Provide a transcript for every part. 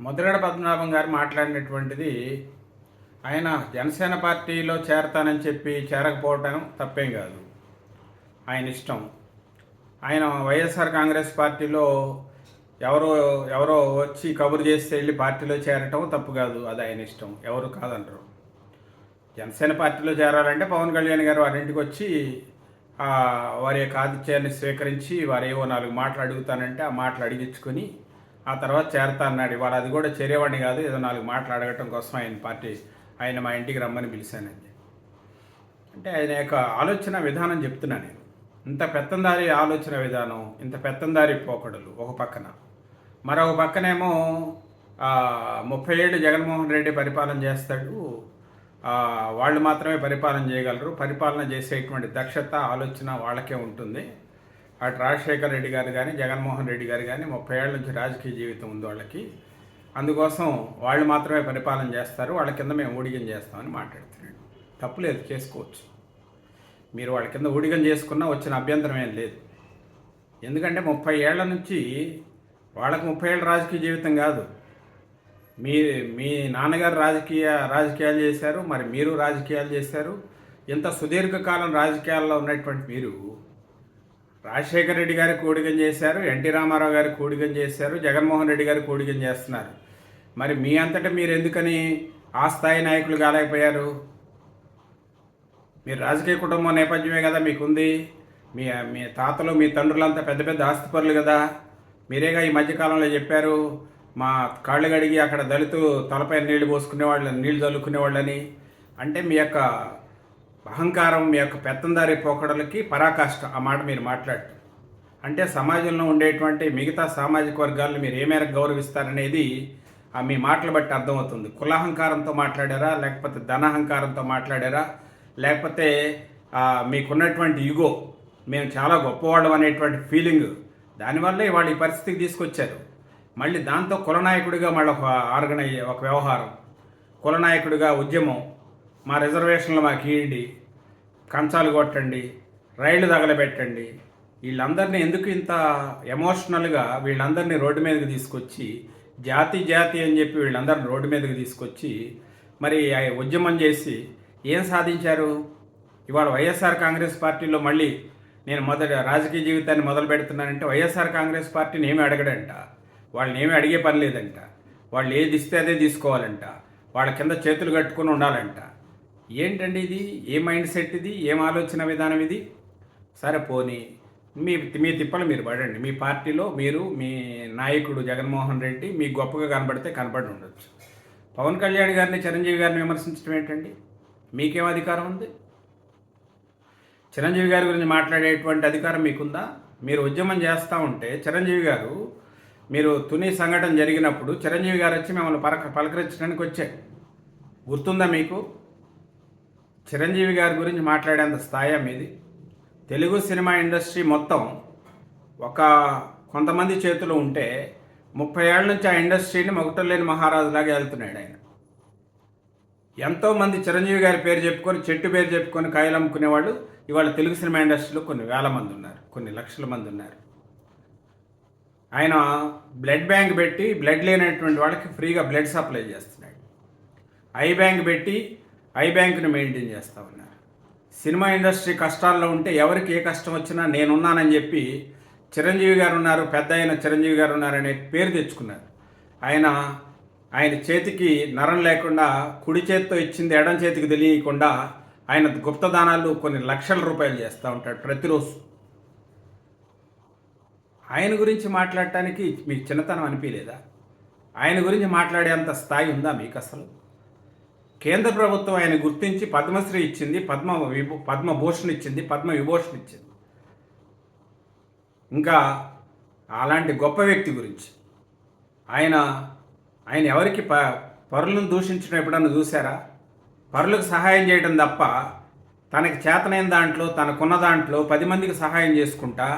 ముద్రగడ పద్మనాభం గారు మాట్లాడినటువంటిది ఆయన జనసేన పార్టీలో చేరతానని చెప్పి చేరకపోవటం తప్పేం కాదు. ఆయన ఇష్టం. ఆయన వైఎస్ఆర్ కాంగ్రెస్ పార్టీలో ఎవరో ఎవరో వచ్చి కబురు చేస్తే వెళ్ళి పార్టీలో చేరటం తప్పు కాదు. అది ఆయన ఇష్టం. ఎవరు కాదంటారు. జనసేన పార్టీలో చేరాలంటే పవన్ కళ్యాణ్ గారు వారింటికి వచ్చి వారి యొక్క ఆతిథ్యాన్ని స్వీకరించి వారు ఏవో నాలుగు మాటలు అడుగుతానంటే ఆ మాటలు అడిగించుకొని ఆ తర్వాత చేరతా అన్నాడు. ఇవాళ అది కూడా చేరేవాడిని కాదు ఏదో నాలుగు మాటలు అడగటం కోసం ఆయన పార్టీ ఆయన మా ఇంటికి రమ్మని పిలిచానండి అంటే ఆయన యొక్క ఆలోచన విధానం చెప్తున్నా నేను. ఇంత పెత్తందారి ఆలోచన విధానం ఇంత పెత్తందారి పోకడలు ఒక పక్కన. మరొక పక్కనేమో ముప్పై ఏళ్ళు జగన్మోహన్ రెడ్డి పరిపాలన చేస్తాడు. వాళ్ళు మాత్రమే పరిపాలన చేయగలరు. పరిపాలన చేసేటువంటి దక్షత ఆలోచన వాళ్ళకే ఉంటుంది. అటు రాజశేఖర్ రెడ్డి గారు కానీ జగన్మోహన్ రెడ్డి గారు కానీ ముప్పై ఏళ్ళ నుంచి రాజకీయ జీవితం ఉంది వాళ్ళకి. అందుకోసం వాళ్ళు మాత్రమే పరిపాలన చేస్తారు వాళ్ళ కింద మేము ఊడిగం చేస్తామని మాట్లాడుతున్నాడు. తప్పులేదు చేసుకోవచ్చు. మీరు వాళ్ళ కింద ఊడిగం చేసుకున్నా వచ్చిన అభ్యంతరం ఏం లేదు. ఎందుకంటే ముప్పై ఏళ్ళ నుంచి వాళ్ళకి ముప్పై ఏళ్ళ రాజకీయ జీవితం కాదు. మీ మీ నాన్నగారు రాజకీయ రాజకీయాలు చేశారు మరి మీరు రాజకీయాలు చేశారు. ఇంత సుదీర్ఘకాలం రాజకీయాల్లో ఉన్నటువంటి మీరు రాజశేఖర రెడ్డి గారి కూడికం చేశారు ఎన్టీ రామారావు గారి కూడికం చేశారు జగన్మోహన్ రెడ్డి గారి కూడికం చేస్తున్నారు. మరి మీ అంతటా మీరు ఎందుకని ఆ స్థాయి నాయకులు కాలేకపోయారు? మీరు రాజకీయ కుటుంబం నేపథ్యమే కదా మీకుంది. మీ మీ తాతలు మీ తండ్రులంతా పెద్ద పెద్ద ఆస్తిపరులు కదా. మీరేగా ఈ మధ్యకాలంలో చెప్పారు మా కాళ్ళు గడిగి అక్కడ దళితు తలపై నీళ్ళు పోసుకునే వాళ్ళని నీళ్ళు చల్లుకునే వాళ్ళని అంటే మీ యొక్క అహంకారం మీ యొక్క పెత్తందారి పోకడలకి పరాకాష్ట ఆ మాట మీరు మాట్లాడటం అంటే సమాజంలో ఉండేటువంటి మిగతా సామాజిక వర్గాలను మీరు ఏ మేరకు గౌరవిస్తారనేది ఆ మీ మాటలు బట్టి అర్థమవుతుంది. కులాహంకారంతో మాట్లాడారా? లేకపోతే ధనహంకారంతో మాట్లాడారా? లేకపోతే మీకున్నటువంటి ఇగో మేము చాలా గొప్పవాళ్ళం అనేటువంటి ఫీలింగ్ దానివల్లే వాళ్ళు ఈ పరిస్థితికి తీసుకొచ్చారు. మళ్ళీ దాంతో కులనాయకుడిగా మళ్ళీ ఒక ఆర్గనై ఒక వ్యవహారం. కులనాయకుడిగా ఉద్యమం మా రిజర్వేషన్లు మాకు ఇవ్వండి కంచాలు కొట్టండి రైళ్ళు తగలబెట్టండి. వీళ్ళందరినీ ఎందుకు ఇంత ఎమోషనల్గా వీళ్ళందరినీ రోడ్డు మీదకి తీసుకొచ్చి జాతి జాతి అని చెప్పి వీళ్ళందరిని రోడ్డు మీదకి తీసుకొచ్చి మరి ఆ ఉద్యమం చేసి ఏం సాధించారు? ఇవాళ వైఎస్ఆర్ కాంగ్రెస్ పార్టీలో మళ్ళీ నేను మొదటి రాజకీయ జీవితాన్ని మొదలు పెడుతున్నానంటే వైఎస్ఆర్ కాంగ్రెస్ పార్టీని ఏమి అడగడంట. వాళ్ళని ఏమి అడిగే పని లేదంట. వాళ్ళు ఏది ఇస్తే అదే తీసుకోవాలంట. వాళ్ళ కింద చేతులు కట్టుకొని ఉండాలంట. ఏంటండి ఇది? ఏ మైండ్ సెట్ ఇది? ఏం ఆలోచన విధానం ఇది? సరే పోనీ. మీ మీ తిప్పలు మీరు పడండి. మీ పార్టీలో మీరు మీ నాయకుడు జగన్మోహన్ రెడ్డి మీకు గొప్పగా కనబడితే కనబడి ఉండొచ్చు. పవన్ కళ్యాణ్ గారిని చిరంజీవి గారిని విమర్శించడం ఏంటండి? మీకేం అధికారం ఉంది? చిరంజీవి గారి గురించి మాట్లాడేటువంటి అధికారం మీకుందా? మీరు ఉద్యమం చేస్తూ ఉంటే చిరంజీవి గారు మీరు తుని సంఘటన జరిగినప్పుడు చిరంజీవి గారు వచ్చి మిమ్మల్ని పలక పలకరించడానికి వచ్చారు. గుర్తుందా మీకు? చిరంజీవి గారి గురించి మాట్లాడేంత స్థాయి మీది? తెలుగు సినిమా ఇండస్ట్రీ మొత్తం ఒక కొంతమంది చేతిలో ఉంటే ముప్పై ఏళ్ళ నుంచి ఆ ఇండస్ట్రీని మొగటలేని మహారాజులాగా వెళ్తున్నాడు ఆయన. ఎంతోమంది చిరంజీవి గారి పేరు చెప్పుకొని చెట్టు పేరు చెప్పుకొని కాయలు అమ్ముకునేవాళ్ళు ఇవాళ తెలుగు సినిమా ఇండస్ట్రీలో కొన్ని వేల మంది ఉన్నారు కొన్ని లక్షల మంది ఉన్నారు. ఆయన బ్లడ్ బ్యాంక్ పెట్టి బ్లడ్ లేనటువంటి వాళ్ళకి ఫ్రీగా బ్లడ్ సప్లై చేస్తున్నాడు. ఐ బ్యాంక్ పెట్టి ఐ బ్యాంక్ని మెయింటైన్ చేస్తూ ఉన్నారు. సినిమా ఇండస్ట్రీ కష్టాల్లో ఉంటే ఎవరికి ఏ కష్టం వచ్చినా నేనున్నానని చెప్పి చిరంజీవి గారు ఉన్నారు పెద్ద అయిన చిరంజీవి గారు ఉన్నారనే పేరు తెచ్చుకున్నారు. ఆయన ఆయన చేతికి నరం లేకుండా కుడి చేతితో ఇచ్చింది ఎడం చేతికి తెలియకుండా ఆయన గుప్తదానాలు కొన్ని లక్షల రూపాయలు చేస్తూ ఉంటాడు ప్రతిరోజు. ఆయన గురించి మాట్లాడటానికి మీకు చిన్నతనం అనిపించలేదా? ఆయన గురించి మాట్లాడేంత స్థాయి ఉందా మీకు అసలు? కేంద్ర ప్రభుత్వం ఆయన గుర్తించి పద్మశ్రీ ఇచ్చింది పద్మ విభూ పద్మభూషణ్ ఇచ్చింది పద్మ విభూషణ్ ఇచ్చింది. ఇంకా అలాంటి గొప్ప వ్యక్తి గురించి. ఆయన ఆయన ఎవరికి ప పరులను దూషించడం ఎప్పుడన్నా చూసారా పరులకు సహాయం చేయడం తప్ప తనకి చేతనైన దాంట్లో తనకున్న దాంట్లో పది మందికి సహాయం చేసుకుంటా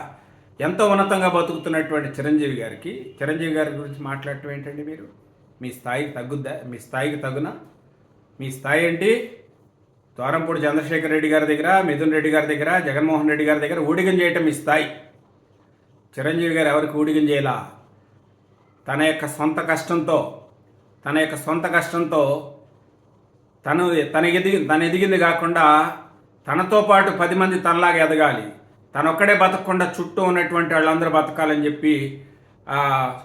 ఎంతో ఉన్నతంగా బతుకుతున్నటువంటి చిరంజీవి గారికి చిరంజీవి గారి గురించి మాట్లాడటం ఏంటండి మీరు? మీ స్థాయికి తగ్గుద్దా? మీ స్థాయికి తగునా? మీ స్థాయి ఏంటి? ద్వారంపూడి చంద్రశేఖర్ రెడ్డి గారి దగ్గర మిథున్ రెడ్డి గారి దగ్గర జగన్మోహన్ రెడ్డి గారి దగ్గర ఊడిగం చేయటం మీ స్థాయి. చిరంజీవి గారు ఎవరికి ఊడిగం చేయాలా? తన యొక్క సొంత కష్టంతో తన యొక్క సొంత కష్టంతో తను తన ఎదిగి తను ఎదిగింది కాకుండా తనతో పాటు పది మంది తనలాగా ఎదగాలి. తనొక్కడే బతకకుండా చుట్టూ ఉన్నటువంటి వాళ్ళందరూ బతకాలని చెప్పి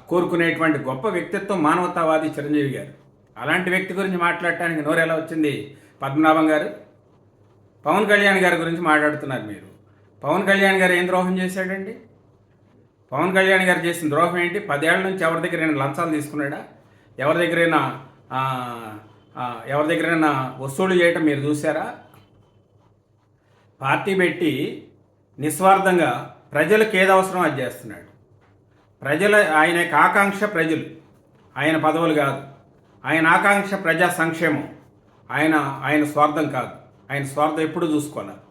కోరుకునేటువంటి గొప్ప వ్యక్తిత్వం మానవతావాది చిరంజీవి గారు. అలాంటి వ్యక్తి గురించి మాట్లాడటానికి నోరు ఎలా వచ్చింది? పద్మనాభం గారు? పవన్ కళ్యాణ్ గారి గురించి మాట్లాడుతున్నారు మీరు. పవన్ కళ్యాణ్ గారు ఏం ద్రోహం చేశాడండి? పవన్ కళ్యాణ్ గారు చేసిన ద్రోహం ఏంటి? పదేళ్ళ నుంచి ఎవరి దగ్గరైనా లంచాలు తీసుకున్నాడా? ఎవరి దగ్గరైనా ఎవరి దగ్గరైనా వసూలు చేయటం మీరు చూసారా పార్టీ పెట్టి నిస్వార్థంగా ప్రజలకు ఏది అవసరం అది చేస్తున్నాడు. ప్రజల ఆయన యొక్క ఆకాంక్ష ప్రజలు. ఆయన పదవులు కాదు. ఆయన ఆకాంక్ష ప్రజా సంక్షేమం. ఆయన ఆయన స్వార్థం కాదు. ఆయన స్వార్థం ఎప్పుడు చూసుకున్నారు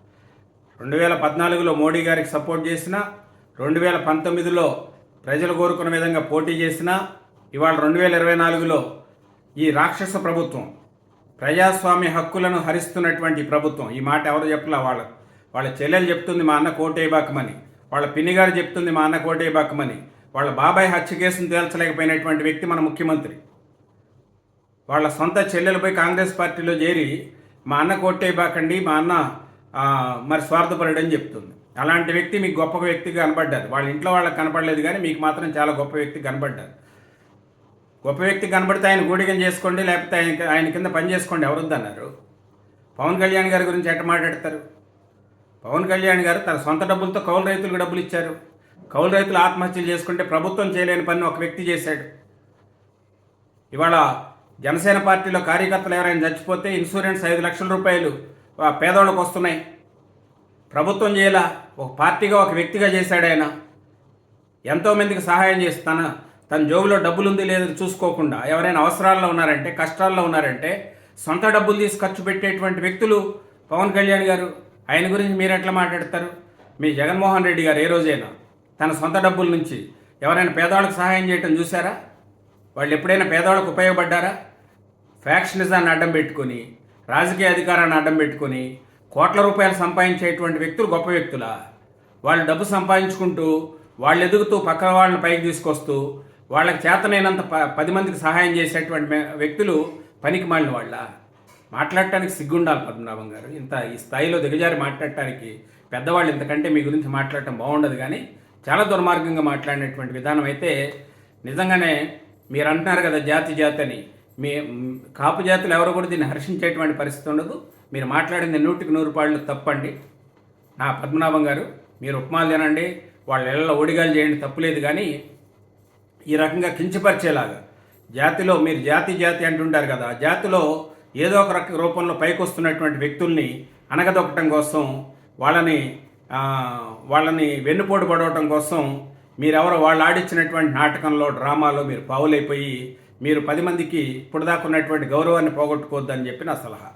రెండు వేల పద్నాలుగులో మోడీ గారికి సపోర్ట్ చేసిన రెండు వేల పంతొమ్మిదిలో ప్రజలు కోరుకున్న విధంగా పోటీ చేసిన ఇవాళ రెండు వేల ఇరవై నాలుగులో ఈ రాక్షస ప్రభుత్వం ప్రజాస్వామ్య హక్కులను హరిస్తున్నటువంటి ప్రభుత్వం ఈ మాట ఎవరు చెప్పలా? వాళ్ళ వాళ్ళ చెల్లెలు చెప్తుంది మా అన్న కోటేబాకమని వాళ్ళ పిన్నిగారు చెప్తుంది మా అన్న కోటేబాకమని వాళ్ళ బాబాయ్ హత్య కేసును తేల్చలేకపోయినటువంటి వ్యక్తి మన ముఖ్యమంత్రి. వాళ్ళ సొంత చెల్లెలపై కాంగ్రెస్ పార్టీలో చేరి మా అన్న కొట్టేయబాకండి మా అన్న మరి స్వార్థపరుడని చెప్తుంది. అలాంటి వ్యక్తి మీకు గొప్ప వ్యక్తి కనబడ్డారు. వాళ్ళ ఇంట్లో వాళ్ళకి కనపడలేదు కానీ మీకు మాత్రం చాలా గొప్ప వ్యక్తి కనబడ్డారు. గొప్ప వ్యక్తి కనబడితే ఆయన గూడిగం చేసుకోండి లేకపోతే ఆయన ఆయన కింద పని చేసుకోండి ఎవరొద్దన్నారు? పవన్ కళ్యాణ్ గారి గురించి ఎట్ట మాట్లాడతారు? పవన్ కళ్యాణ్ గారు తన సొంత డబ్బులతో కౌలు రైతులకు డబ్బులు ఇచ్చారు. కౌలు రైతులు ఆత్మహత్యలు చేసుకుంటే ప్రభుత్వం చేయలేని పని ఒక వ్యక్తి చేశాడు. ఇవాళ జనసేన పార్టీలో కార్యకర్తలు ఎవరైనా చచ్చిపోతే ఇన్సూరెన్స్ ఐదు లక్షల రూపాయలు పేదోళ్ళకు వస్తున్నాయి. ప్రభుత్వం చేయాల ఒక పార్టీగా ఒక వ్యక్తిగా చేశాడు ఆయన. ఎంతోమందికి సహాయం చేసి తన తన జోబులో డబ్బులు ఉంది లేదని చూసుకోకుండా ఎవరైనా అవసరాల్లో ఉన్నారంటే కష్టాల్లో ఉన్నారంటే సొంత డబ్బులు తీసి ఖర్చు పెట్టేటువంటి వ్యక్తులు పవన్ కళ్యాణ్ గారు. ఆయన గురించి మీరు ఎట్లా మాట్లాడతారు? మీ జగన్మోహన్ రెడ్డి గారు ఏ రోజైనా తన సొంత డబ్బుల నుంచి ఎవరైనా పేదవాళ్ళకి సహాయం చేయటం చూసారా వాళ్ళు ఎప్పుడైనా పేదవాళ్ళకు ఉపయోగపడ్డారా? ఫ్యాక్షనిజాన్ని అడ్డం పెట్టుకొని రాజకీయ అధికారాన్ని అడ్డం పెట్టుకొని కోట్ల రూపాయలు సంపాదించేటువంటి వ్యక్తులు గొప్ప వ్యక్తులా? వాళ్ళు డబ్బు సంపాదించుకుంటూ వాళ్ళు ఎదుగుతూ పక్క వాళ్ళని పైకి తీసుకొస్తూ వాళ్ళకి చేతనైనంత ప పది మందికి సహాయం చేసేటువంటి వ్యక్తులు పనికి మాలిన వాళ్ళ? మాట్లాడటానికి సిగ్గుండాలి పద్మనాభం గారు. ఇంత ఈ స్థాయిలో దిగజారి మాట్లాడటానికి పెద్దవాళ్ళు ఇంతకంటే మీ గురించి మాట్లాడటం బాగుండదు కానీ చాలా దుర్మార్గంగా మాట్లాడినటువంటి విధానం అయితే నిజంగానే మీరు అంటున్నారు కదా జాతి జాతి అని. మీ కాపు జాతులు ఎవరు కూడా దీన్ని హర్షించేటువంటి పరిస్థితి ఉండదు. మీరు మాట్లాడింది నూటికి నూరు పాళ్ళు తప్పండి. నా పద్మనాభం గారు మీరు ఉప్మాలు తినండి వాళ్ళ ఇళ్ళ ఒడిగాలు చేయండి తప్పులేదు కానీ ఈ రకంగా కించపరిచేలాగా. జాతిలో మీరు జాతి జాతి అంటుంటారు కదా జాతిలో ఏదో ఒక రక రూపంలో పైకొస్తున్నటువంటి వ్యక్తుల్ని అనగదొక్కటం కోసం వాళ్ళని వాళ్ళని వెన్నుపోటు పడవటం కోసం మీరెవరో వాళ్ళు ఆడించినటువంటి నాటకంలో డ్రామాలో మీరు పావులైపోయి మీరు పది మందికి ఇప్పుడు దాకా ఉన్నటువంటి గౌరవాన్ని పోగొట్టుకోవద్దని చెప్పి నా సలహా.